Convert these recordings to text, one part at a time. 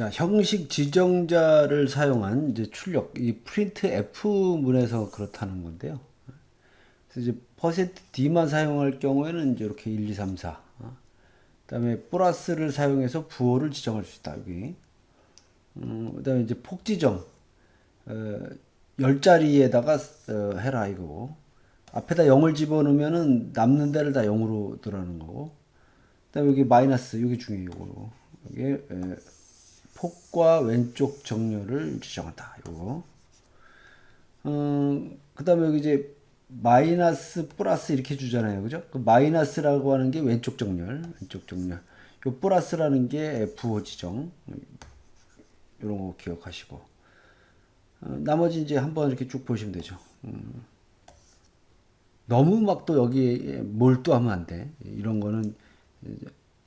자, 형식 지정자를 사용한 이제 출력, 이 프린트 F 문에서 그렇다는 건데요. 그래서 이제 퍼센트 %D만 사용할 경우에는 이제 이렇게 1, 2, 3, 4. 어. 그다음에 플러스를 사용해서 부호를 지정할 수 있다, 여기. 음, 그다음에 이제 폭 지정. 어, 열 자리에다가 어, 해라 이거고. 앞에다 0을 집어넣으면은 남는 데를 다 0으로 들어가는 거고. 그다음에 여기 마이너스 여기 중요해요. 요거. 여기 에, 폭과 왼쪽 정렬을 지정한다. 요거. 어, 그다음에 여기 이제 마이너스 플러스 이렇게 주잖아요. 그죠? 그 마이너스라고 하는 게 왼쪽 정렬, 왼쪽 정렬. 요 플러스라는 게 부호 지정. 이런 거 기억하시고. 어, 나머지 이제 한번 이렇게 쭉 보시면 되죠. 음. 너무 막 또 여기에 몰두하면 안 돼. 이런 거는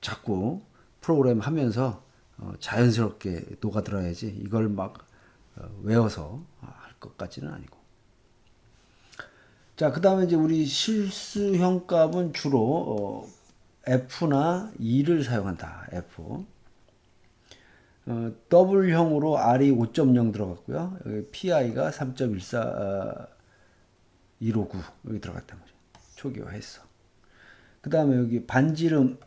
자꾸 프로그램 하면서 어, 자연스럽게 녹아들어야지 이걸 막 어, 외워서 할것 같지는 아니고. 자, 그 다음에 이제 우리 실수형 값은 주로 어, F나 E를 사용한다. F. 어, W형으로 R이 5.0 들어갔고요. 여기 PI가 3.14 어, 159 여기 들어갔단 말이에요. 초기화했어. 그 다음에 여기 반지름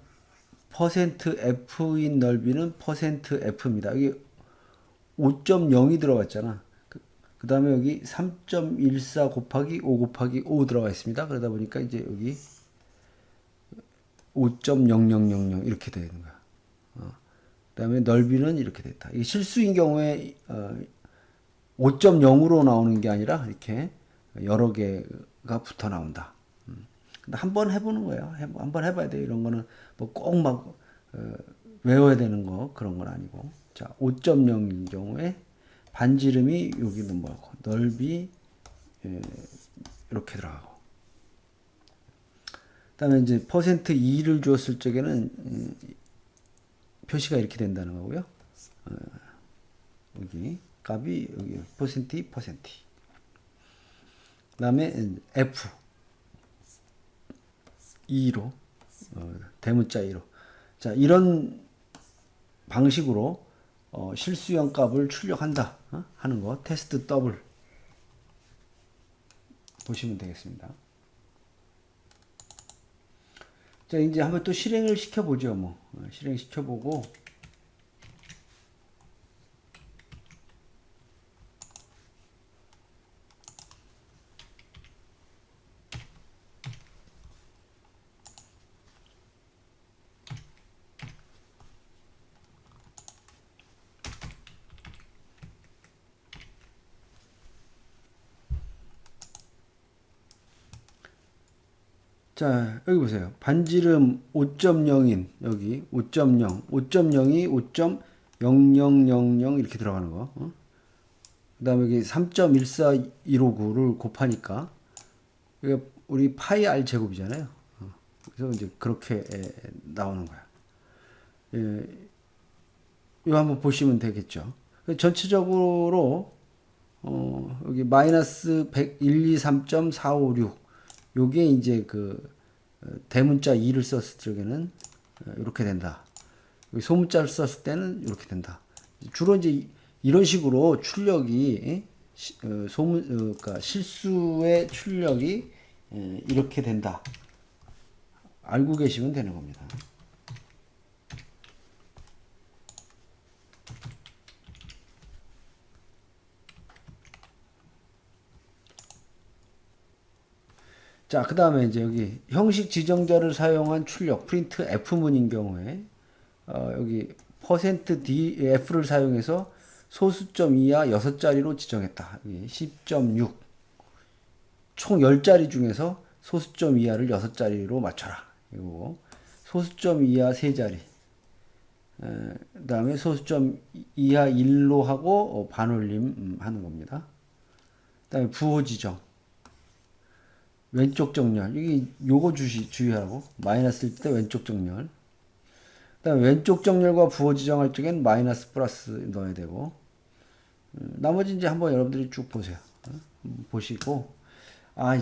퍼센트 F인 넓이는 퍼센트 F입니다. 여기 5.0이 들어갔잖아. 그 다음에 여기 3.14 곱하기 5 곱하기 5 들어가 있습니다. 그러다 보니까 이제 여기 5.0000 이렇게 되는 거야. 어. 그 다음에 넓이는 이렇게 됐다. 이 실수인 경우에 어, 5.0으로 나오는 게 아니라 이렇게 여러 개가 붙어 나온다. 음. 근데 한 번 해보는 거예요. 한 번 해봐야 돼. 이런 거는 뭐 꼭막 어, 외워야 되는 거 그런 건 아니고. 자, 5.0인 경우에 반지름이 여기는 뭐고 넓이 예, 이렇게 들어가고. 그다음에 이제 퍼센트 2를 주었을 적에는 음, 표시가 이렇게 된다는 거고요. 어, 여기 값이 여기 퍼센트 퍼센트. 그다음에 F 2로 어, 대문자 2로 자 이런 방식으로 어, 실수형 값을 출력한다 어? 하는 거 테스트 더블 보시면 되겠습니다. 자 이제 한번 또 실행을 시켜보죠 뭐 어, 실행 시켜보고 자, 여기 보세요. 반지름 5.0인 여기 5.0, 5.0이 5.0000 이렇게 들어가는 거. 어? 그 다음에 여기 3.14159를 곱하니까 우리 파이 r 제곱이잖아요. 어. 그래서 이제 그렇게 에, 나오는 거야. 예, 이거 한번 보시면 되겠죠. 전체적으로 어, 여기 마이너스 123.456 요게 이제 그 어, 대문자 2를 썼을 적에는 어, 이렇게 된다. 소문자를 썼을 때는 이렇게 된다. 주로 이제 이런 식으로 출력이 어, 소문 그러니까 실수의 출력이 이렇게 된다. 알고 계시면 되는 겁니다. 자, 그 다음에 이제 여기 형식 지정자를 사용한 출력, 프린트 F문인 경우에, 어, 여기 %D, F를 사용해서 소수점 이하 6자리로 지정했다. 여기 10.6. 총 10자리 중에서 소수점 이하를 6자리로 맞춰라. 이거 소수점 이하 3자리. 그 다음에 소수점 이하 1로 하고 어, 반올림 음, 하는 겁니다. 그 다음에 부호 지정. 왼쪽 정렬. 이게 요거 주시, 주의하라고. 마이너스일 때 왼쪽 정렬. 그다음에 왼쪽 정렬과 부호 지정할 적엔 마이너스 플러스 넣어야 되고. 음, 나머지 이제 한번 여러분들이 쭉 보세요. 어? 보시고 아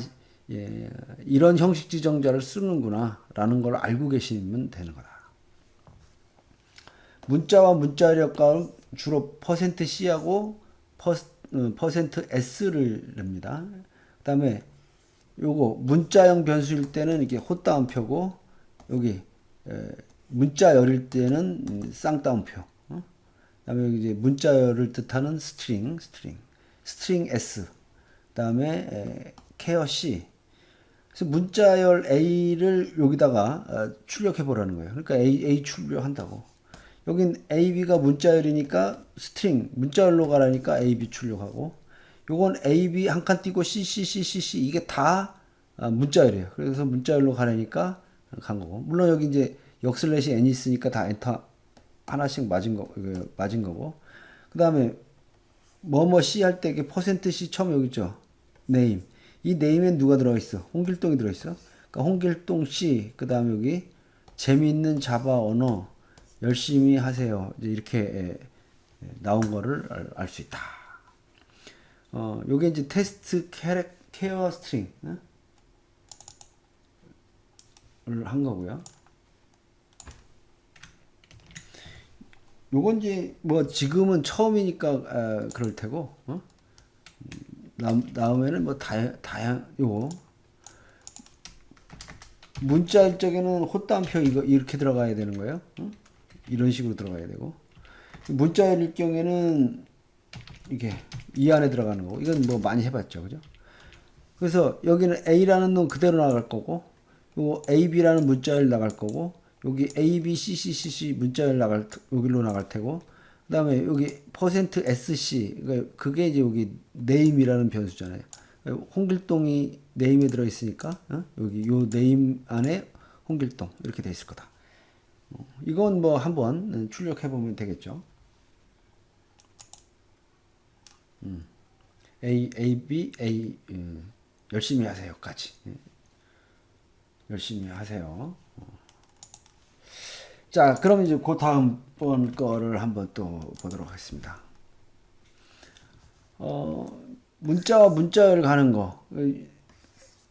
예, 이런 형식 지정자를 쓰는구나 라는 걸 알고 계시면 되는 거다. 문자와 문자력과 주로 퍼센트 C하고 퍼스, 어, 퍼센트 S를 냅니다. 그 다음에 요거 문자형 변수일 때는 이게 헛다운표고 여기 에, 문자열일 때는 음, 쌍따옴표. 어? 그다음에 여기 이제 문자열을 뜻하는 스트링, 스트링, 스트링 S. 그다음에 에, 케어 C. 그래서 문자열 A를 여기다가 어, 출력해 보라는 거예요. 그러니까 A, A 출력한다고. 여긴 AB가 문자열이니까 스트링 문자열로 가라니까 AB 출력하고 요건 AB 한 칸 띄고 CC CC C 이게 다 아, 문자열이에요. 그래서 문자열로 가라니까 간 거고. 물론 여기 이제 역슬래시 N 있으니까 다 엔터 하나씩 맞은 거 이거 맞은 거고. 그 다음에 뭐뭐 C 할 때 이게 퍼센트 C 처음 여기 있죠. 네임. 이 네임엔 누가 들어 있어? 홍길동이 들어 있어. 그러니까 홍길동 C 그 다음에 여기 재미있는 자바 언어 열심히 하세요. 이제 이렇게 에, 에, 나온 거를 알 수 있다. 어, 요게 이제 테스트 캐렉 케어 스트링 어? 을한 거고요. 요건 이제 뭐 지금은 처음이니까 아, 그럴 테고 어? 음, 다음 에는 뭐 다양 다양 요 문자 쪽에는 헛다운표 이거 이렇게 들어가야 되는 거예요. 어? 이런 식으로 들어가야 되고 문자일 경우에는 이게 이 안에 들어가는 거고 이건 뭐 많이 해봤죠, 그죠? 그래서 여기는 A라는 놈 그대로 나갈 거고 요 AB라는 문자열 나갈 거고 여기 A, B, C, C, C, C 문자열 나갈 여기로 나갈 테고 그 다음에 여기 퍼센트 SC 그러니까 그게 이제 여기 네임이라는 변수잖아요. 홍길동이 네임에 들어 있으니까 어? 여기 요 네임 안에 홍길동 이렇게 돼 있을 거다. 어, 이건 뭐 한번 출력해 보면 되겠죠. 음. A, A, B, A 음, 열심히 하세요까지 예. 열심히 하세요. 어. 자, 그럼 이제 그 다음 번 거를 한번 또 보도록 하겠습니다. 어, 문자와 문자를 가는 거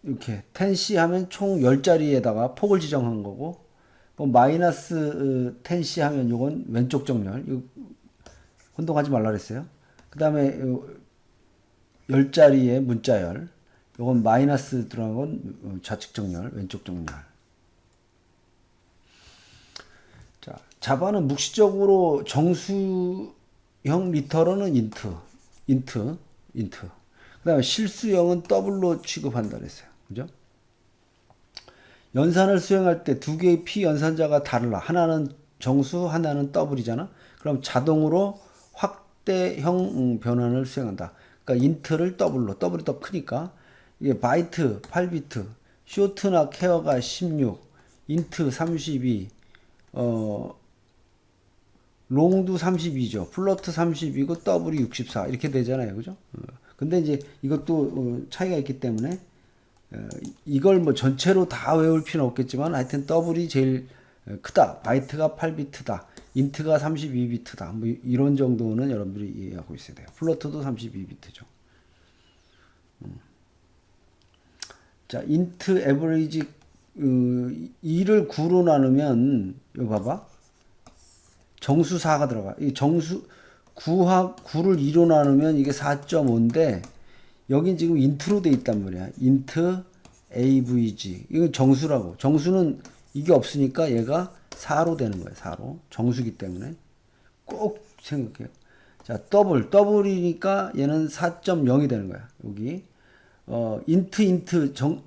이렇게 텐시 하면 총 10자리에다가 폭을 지정한 거고 뭐 마이너스 텐시 하면 요건 왼쪽 정렬 이거 혼동하지 말라 그랬어요. 그 다음에 10자리의 문자열. 요건 마이너스 들어간 건 좌측 정렬 왼쪽 정렬. 자 자바는 묵시적으로 정수형 리터러는 인트 인트 인트. 그 다음에 실수형은 더블로 취급한다 그랬어요. 그죠? 연산을 수행할 때 두 개의 피 연산자가 달라 하나는 정수 하나는 더블이잖아. 그럼 자동으로 확대형 변환을 수행한다 그러니까 인트를 더블로 더블이 더 크니까 이게 바이트 8비트 쇼트나 케어가 16 인트 32 어, 롱도 32죠. 플러트 32고 더블이 64 이렇게 되잖아요. 그죠? 어. 근데 이제 이것도 어, 차이가 있기 때문에 어, 이걸 뭐 전체로 다 외울 필요는 없겠지만 하여튼 더블이 제일 크다. 바이트가 8비트다. 인트가 32비트다. 뭐 이런 정도는 여러분들이 이해하고 있어야 돼요. 플러트도 32비트죠. 음. 자, 인트 에버리지 어, 2를 9로 나누면 이거 봐봐. 정수 4가 들어가. 이 정수 9하 9를 2로 나누면 이게 4.5인데 여긴 지금 인트로 돼 있단 말이야. 인트 AVG. 이건 정수라고. 정수는 이게 없으니까 얘가 4로 되는 거예요. 4로. 정수기 때문에 꼭 생각해요. 자, 더블. 더블이니까 얘는 4.0이 되는 거야. 여기. 어, 인트 인트 정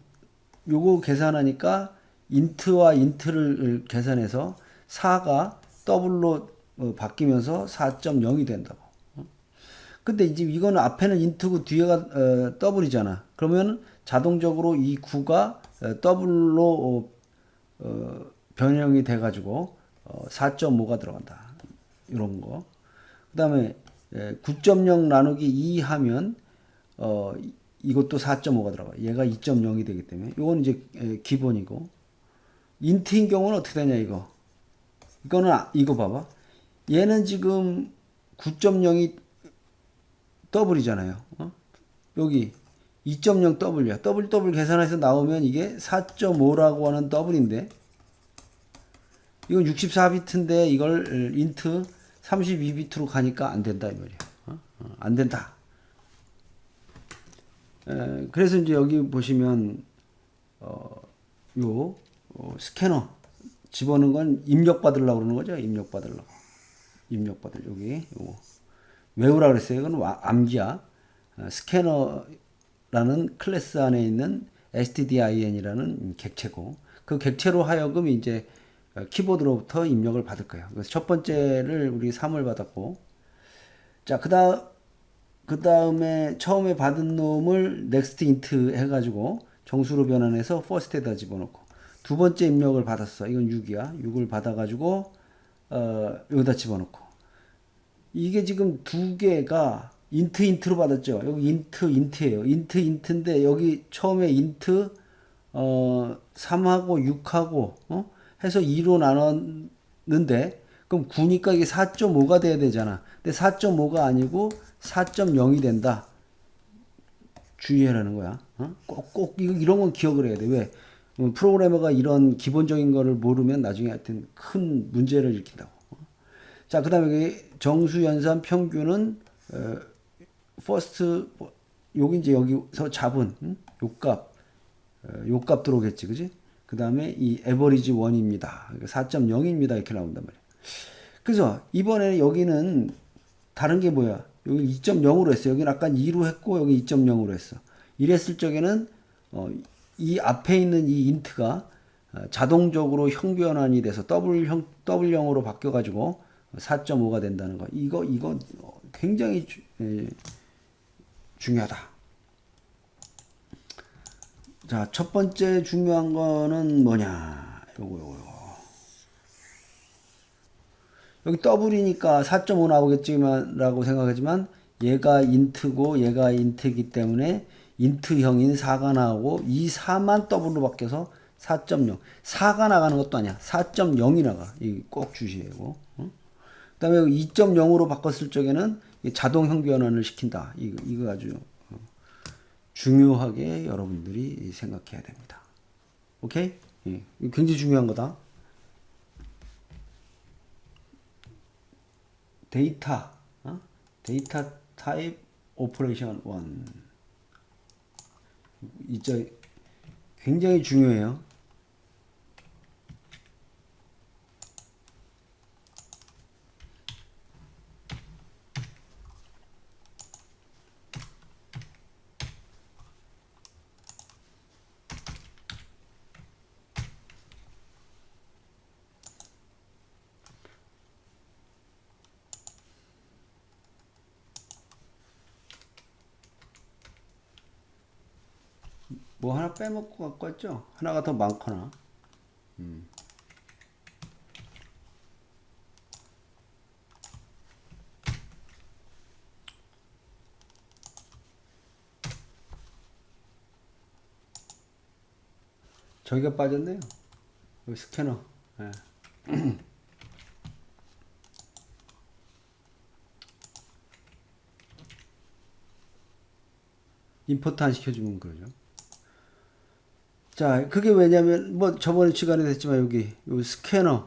요거 계산하니까 인트와 인트를 계산해서 4가 더블로 어, 바뀌면서 4.0이 된다고. 어? 근데 이제 이거는 앞에는 인트고 뒤에가 어, 더블이잖아. 그러면 자동적으로 이 9가 어, 더블로 어, 변형이 돼가지고 4.5가 들어간다. 이런 거. 그 다음에 9.0 나누기 2 하면 어, 이것도 4.5가 들어가. 얘가 2.0이 되기 때문에 이건 이제 기본이고 인트인 경우는 어떻게 되냐 이거. 이거는 아, 이거 봐봐. 얘는 지금 9.0이 더블이잖아요. 어? 여기 2.0 더블이야. 더블 더블 계산해서 나오면 이게 4.5라고 하는 더블인데 이건 64비트인데 이걸 인트 32비트로 가니까 안 된다 이 말이야. 어? 어, 안 된다. 에, 그래서 이제 여기 보시면 어, 요 어, 스캐너 집어넣은 건 입력 받으려고 그러는 거죠. 입력 받으려고. 입력 받을 여기 요거 외우라 그랬어요. 이건 와- 암기야. 어, 스캐너라는 클래스 안에 있는 stdin이라는 객체고 그 객체로 하여금 이제 어, 키보드로부터 입력을 받을 거예요. 그래서 첫 번째를 우리 3을 받았고 자 그 다음 그 다음에 처음에 받은 놈을 next int 해가지고 정수로 변환해서 first에다 집어넣고 두 번째 입력을 받았어. 이건 6이야. 6을 받아가지고 어, 여기다 집어넣고 이게 지금 두 개가 int int로 받았죠. 여기 int int예요. int int인데 여기 처음에 int 어 3하고 6하고 어? 해서 2로 나눴는데 그럼 9니까 이게 4.5가 돼야 되잖아. 근데 4.5가 아니고 4.0이 된다. 주의하라는 거야. 어? 꼭, 꼭 이런 건 기억을 해야 돼. 왜? 어, 프로그래머가 이런 기본적인 거를 모르면 나중에 하여튼 큰 문제를 일으킨다고. 어? 자, 그 다음에 정수 연산 평균은 어, 뭐, 여기 이제 여기서 잡은 음? 요값 어, 요값 들어오겠지, 그지? 그 다음에 이 에버리지 1입니다. 4.0입니다. 이렇게 나온단 말이야. 그래서 이번에 여기는 다른 게 뭐야? 여기 2.0으로 했어. 여기는 아까 2로 했고 여기 2.0으로 했어. 이랬을 적에는 어, 이 앞에 있는 이 인트가 어, 자동적으로 형 변환이 돼서 더블 형 더블 형으로 바뀌어 가지고 4.5가 된다는 거. 이거 이거 어, 굉장히 주- 에, 중요하다. 자, 첫 번째 중요한 거는 뭐냐? 요거 요거 요거. 여기 더블이니까 4.5 나오겠지만 라고 생각하지만 얘가 인트고 얘가 인트이기 때문에 인트형인 4가 나오고 이 4만 더블로 바뀌어서 4.0 4가 나가는 것도 아니야 4.0이 나가 이꼭 주시고 어? 그다음에 2.0으로 바꿨을 적에는 이 자동형 변환을 시킨다 이거 이거 아주 어, 중요하게 여러분들이 생각해야 됩니다. 오케이? 예, 굉장히 중요한 거다. 데이터 어? 데이터 타입 오퍼레이션 1 이제 굉장히 중요해요. 뭐 하나 빼먹고 갖고 왔죠? 하나가 더 많거나. 음. 저기가 빠졌네요. 여기 스캐너. 예. 임포트 안 시켜주면 그러죠. 자, 그게 왜냐면, 뭐, 저번에 시간에 했지만, 여기, 요 스캐너를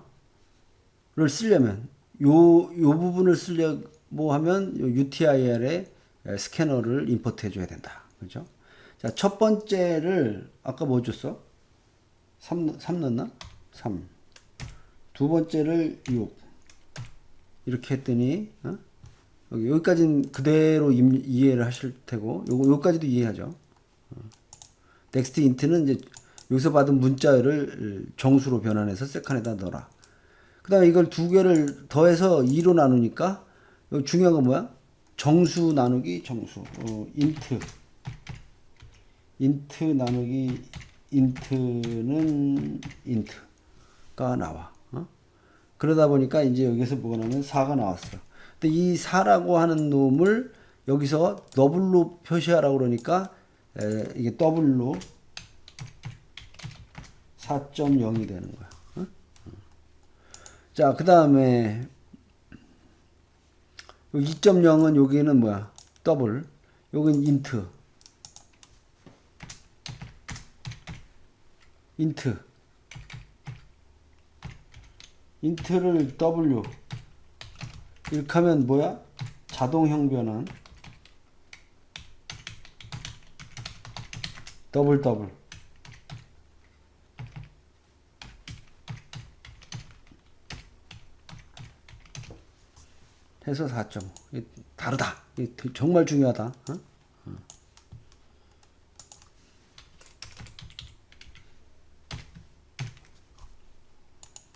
쓰려면, 요, 요 부분을 쓰려고 하면, 요 UTIR에 스캐너를 임포트 해줘야 된다. 그죠? 자, 첫 번째를, 아까 뭐 줬어? 3, 3 넣나? 3. 두 번째를 6. 이렇게 했더니, 어? 여기, 여기까지는 그대로 임- 이해를 하실 테고, 요거, 요까지도 이해하죠. 넥스트 인트는 이제 여기서 받은 문자를 정수로 변환해서 세칸에다 넣어라. 그 다음에 이걸 두 개를 더해서 2로 나누니까 중요한 건 뭐야? 정수 나누기 정수. 어, 인트. 인트 나누기 인트는 인트가 나와. 어? 그러다 보니까 이제 여기서 뭐가 나오면 4가 나왔어. 근데 이 4라고 하는 놈을 여기서 더블로 표시하라고 그러니까 에, 이게 더블로 4.0이 되는 거야. 어? 자, 그 다음에 2.0은 여기는 뭐야? 더블. 여긴 인트. 인트. 인트를 W. 이렇게 하면 뭐야? 자동 형 변환 더블 더블 해서 4.5 다르다 이 정말 중요하다 어? 어.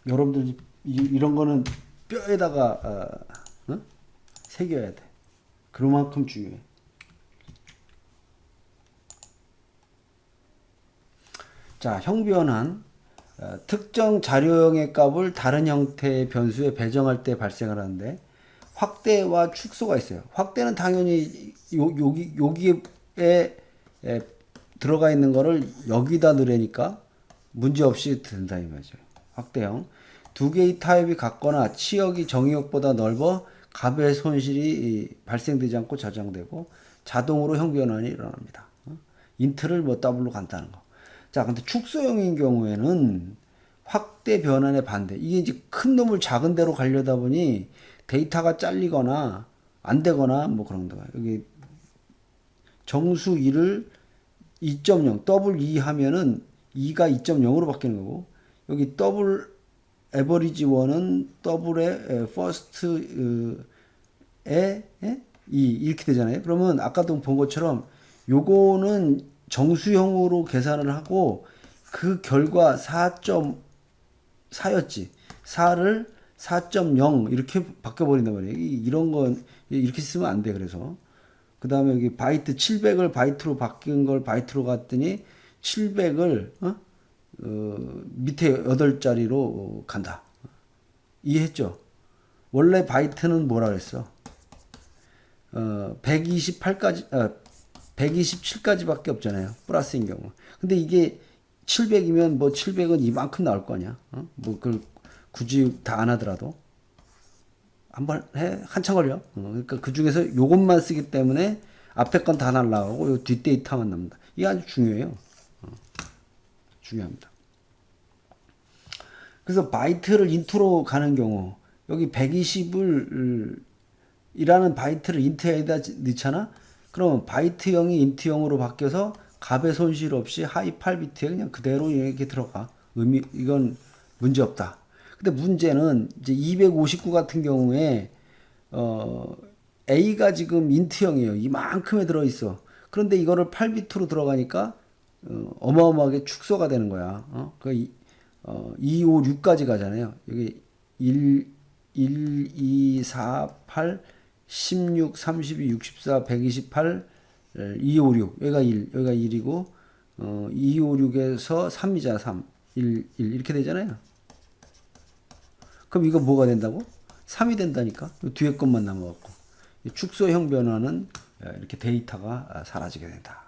여러분들 이- 이런 거는 뼈에다가 어, 어? 새겨야 돼 그만큼 중요해 자, 형변환 어, 특정 자료형의 값을 다른 형태의 변수에 배정할 때 발생을 하는데 확대와 축소가 있어요. 확대는 당연히 요, 여기 여기에 에, 들어가 있는 거를 여기다 넣으니까 문제 없이 된다 이 말이죠. 확대형 두 개의 타입이 같거나 치역이 정의역보다 넓어 값의 손실이 이, 발생되지 않고 저장되고 자동으로 형변환이 일어납니다. 어? 인트를 뭐 더블로 간다는 거. 자, 근데 축소형인 경우에는 확대 변환의 반대. 이게 이제 큰 놈을 작은 데로 가려다 보니 데이터가 잘리거나 안 되거나 뭐 그런 거야. 여기 정수 2를 2.0 더블 2 하면은 2가 2.0으로 바뀌는 거고 여기 더블 에버리지 1은 더블의 퍼스트에 에2 이렇게 되잖아요. 그러면 아까도 본 것처럼 요거는 정수형으로 계산을 하고 그 결과 4.4였지. 4를 4.0 이렇게 바꿔버린단 말이에요. 이- 이런 건 이렇게 쓰면 안 돼. 그래서 그 다음에 여기 바이트 700을 바이트로 바뀐 걸 바이트로 갔더니 700을 어? 어, 밑에 8자리로 간다. 이해했죠? 원래 바이트는 뭐라 그랬어? 어, 128까지, 어, 127까지밖에 없잖아요. 플러스인 경우. 근데 이게 700이면 뭐 700은 이만큼 나올 거냐? 어? 뭐 그걸 굳이 다 안 하더라도 한번 해 한참 걸려. 어, 그러니까 그 중에서 요것만 쓰기 때문에 앞에 건 다 날라가고 요 뒷 데이터만 남는다. 이게 아주 중요해요. 어, 중요합니다. 그래서 바이트를 인트로 가는 경우 여기 120을 이라는 바이트를 인트에다 넣잖아. 그러면 바이트형이 인트형으로 바뀌어서 값의 손실 없이 하이 8비트에 그냥 그대로 이렇게 들어가. 의미 이건 문제 없다. 근데 문제는 이제 259 같은 경우에 어 A가 지금 인트형이에요. 이만큼에 들어 있어. 그런데 이거를 8비트로 들어가니까 어, 어마어마하게 축소가 되는 거야. 어? 그 이, 어, 2, 5, 6까지 가잖아요. 여기 1, 1, 2, 4, 8, 16, 32, 64, 128, 2, 5, 6. 여기가 1, 여기가 1이고, 어, 2, 5, 6에서 3이잖아, 3. 1, 1. 이렇게 되잖아요. 그럼 이거 뭐가 된다고? 3이 된다니까. 요 뒤에 것만 남아갖고. 이 축소형 변화는 어, 이렇게 데이터가 아, 사라지게 된다.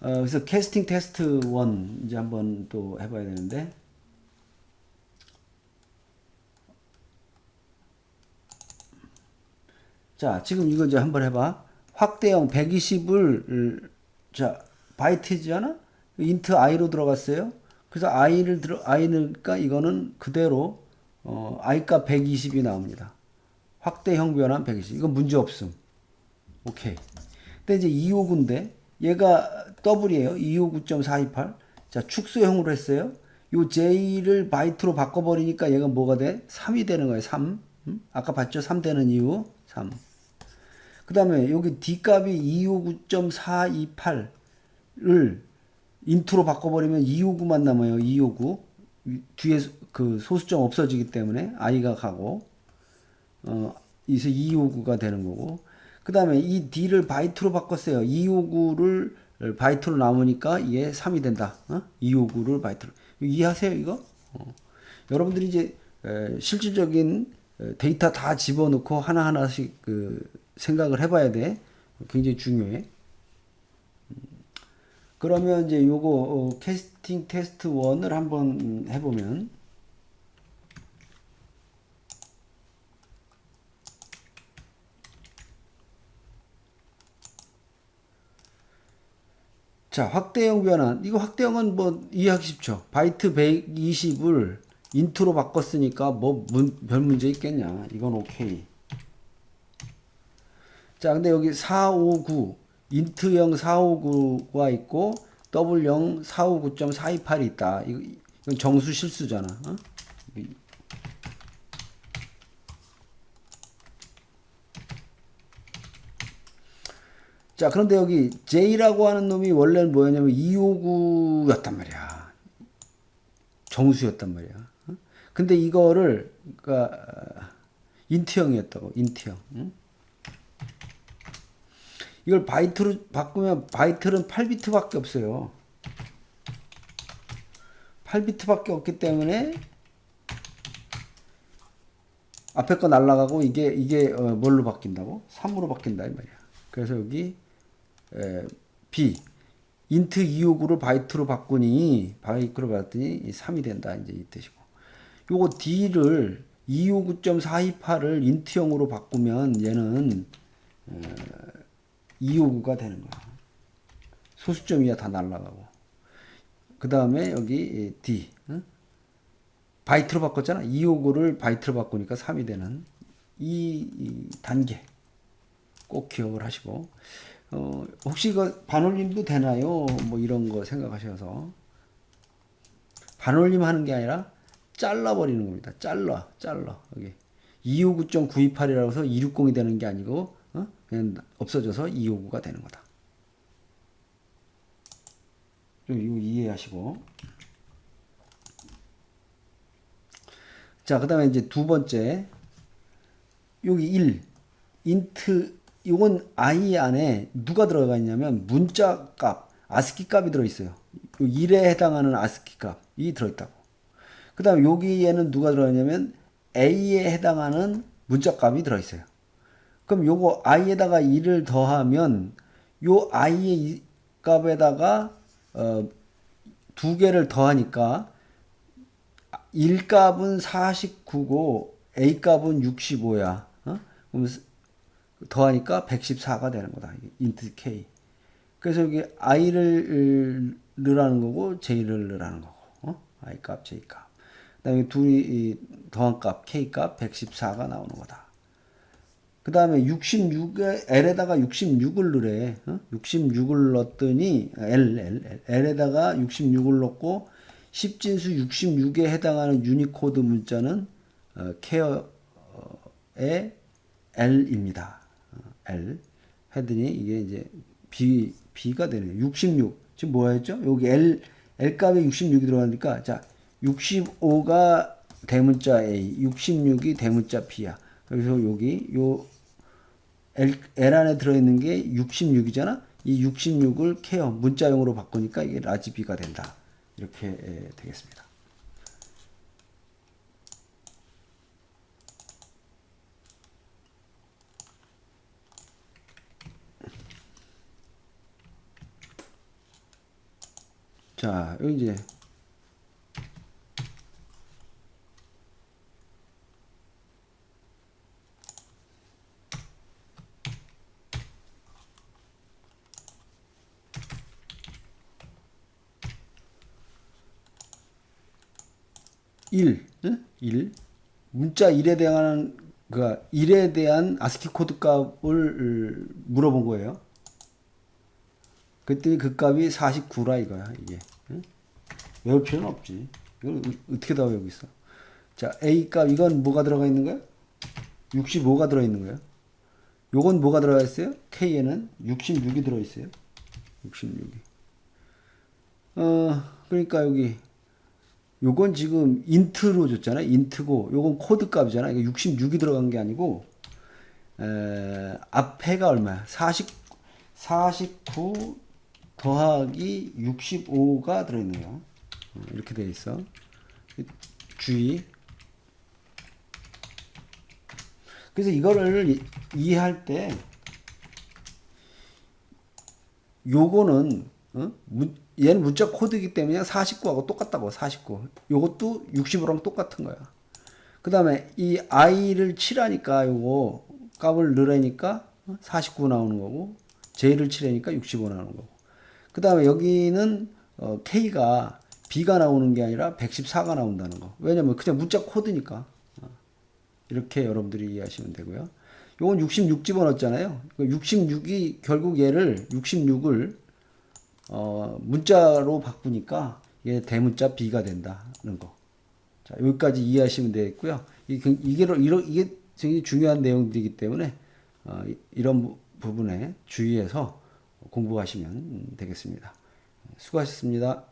어, 그래서 캐스팅 테스트 1 이제 한번 또 해봐야 되는데, 자, 지금 이거 이제 한번 해봐. 확대형 120을, 자, 바이트잖아? 인트 i로 들어갔어요. 그래서 i를 들어, i니까 이거는 그대로, 어, i 값 120이 나옵니다. 확대형 변환 120. 이건 문제 없음. 오케이. 근데 이제 259인데, 얘가 더블이에요. 259.428. 자, 축소형으로 했어요. 요 j를 바이트로 바꿔버리니까 얘가 뭐가 돼? 3이 되는 거예요. 3. 음? 아까 봤죠? 3 되는 이유. 3. 그 다음에 여기 D값이 259.428을 인트로 바꿔버리면 259만 남아요. 259. 뒤에 그 소수점 없어지기 때문에 i가 가고, 어, 이서 259가 되는 거고. 그 다음에 이 D를 바이트로 바꿨어요. 259를 바이트로 남으니까 이게 3이 된다. 어? 259를 바이트로. 이해하세요, 이거? 어. 여러분들이 이제 에, 실질적인 에, 데이터 다 집어넣고 하나하나씩 그 생각을 해봐야 돼. 굉장히 중요해. 음. 그러면 이제 요거 어, 캐스팅 테스트 1을 한번 음, 해보면 자, 확대형 변환. 이거 확대형은 뭐 이해하기 쉽죠. 바이트 120을 인트로 바꿨으니까 뭐별 문제 있겠냐. 이건 오케이. 자, 근데 여기 459 인트형 459가 있고 W0 459.428이 있다. 이건 정수 실수잖아. 어? 자, 그런데 여기 J라고 하는 놈이 원래는 뭐였냐면 259였단 말이야. 정수였단 말이야. 어? 근데 이거를 그러니까 인트형이었다고. 인트형. 응? 이걸 바이트로 바꾸면 바이트는 8비트밖에 없어요. 8비트밖에 없기 때문에 앞에 거 날라가고 이게 이게 어, 뭘로 바뀐다고? 3으로 바뀐다 이 말이야. 그래서 여기 에, B 인트 259를 바이트로 바꾸니 바이트로 바꿨더니 3이 된다 이제 이 뜻이고. 요거 D를 259.428을 인트형으로 바꾸면 얘는 259가 되는 거야. 소수점 이하 다 날라가고. 그 다음에 여기 D. 응? 바이트로 바꿨잖아. 259를 바이트로 바꾸니까 3이 되는 이, 이 단계 꼭 기억을 하시고 어, 혹시 이거 반올림도 되나요? 뭐 이런 거 생각하셔서 반올림 하는 게 아니라 잘라버리는 겁니다. 잘라, 잘라 여기 259.928이라고 해서 260이 되는 게 아니고 어? 없어져서 259가 되는 거다. 좀 이거 이해하시고 자, 그 다음에 이제 두 번째. 여기 1. 인트, 이건 i 안에 누가 들어가 있냐면 문자 값, 아스키 값이 들어있어요. 1에 해당하는 아스키 값이 들어있다고. 그 다음에 여기에는 누가 들어있냐면 a에 해당하는 문자 값이 들어있어요. 그럼 요거 i에다가 1을 더하면 요 i의 이 값에다가 어, 두 개를 더하니까 1값은 49고 A 값은 65야. 어? 그럼 더하니까 114가 되는 거다. 인트 K. 그래서 여기 I를 넣으라는 거고 J를 넣으라는 거고. 어? I 값, J 값. 그 다음에 둘이 더한 값 K 값 114가 나오는 거다. 그 다음에 66에 L에다가 66을 넣으래. 어? 66을 넣었더니 L, L, L에다가 66을 넣고 10진수 66에 해당하는 유니코드 문자는 어, 케어의 L입니다. 어, L. 했더니 이게 이제 B, B가 되네요. 66. 지금 뭐였죠? 여기 L, L 값에 66이 들어가니까, 자, 65가 대문자 A, 66이 대문자 B야. 그래서 여기 요 L, L 안에 들어있는 게 66이잖아? 이 66을 케어, 문자용으로 바꾸니까 이게 라지 B가 된다. 이렇게 에, 되겠습니다. 자, 여기 이제 일, 응? 일. 문자 1에 대한 그 1에 대한 아스키 코드 값을 물어본 거예요. 그랬더니 그 값이 49라 이거야, 이게. 응? 외울 필요는 없지. 이걸 어- 어떻게 다 외우고 있어? 자, A 값 이건 뭐가 들어가 있는 거야? 65가 들어 있는 거야. 요건 뭐가 들어가 있어요? K에는 66이 들어 있어요. 66이. 어, 그러니까 여기 요건 지금 인트로 줬잖아. 인트고 요건 코드 값이잖아. 이거 66이 들어간 게 아니고 에, 앞에가 얼마야? 40 49 더하기 65가 들어 있는 거야. 어, 이렇게 돼 있어. 주의. 그래서 이거를 이- 이해할 때 요거는 어? 문, 얘는 문자 코드이기 때문에 49하고 똑같다고 49. 요것도 65랑 똑같은 거야. 그 다음에 이 i를 칠하니까 요거 값을 넣으라니까 49 나오는 거고 j를 칠하니까 65 나오는 거고. 그 다음에 여기는 어, k가 B가 나오는 게 아니라 114가 나온다는 거. 왜냐면 그냥 문자 코드니까. 어. 이렇게 여러분들이 이해하시면 되고요. 요건 66 집어넣었잖아요. 66이 결국 얘를 66을 어, 문자로 바꾸니까 얘 대문자 B가 된다는 거. 자, 여기까지 이해하시면 되겠고요. 이- 그- 이게 이게 이게 굉장히 중요한 내용들이기 때문에 어, 이- 이런 부- 부분에 주의해서 공부하시면 되겠습니다. 수고하셨습니다.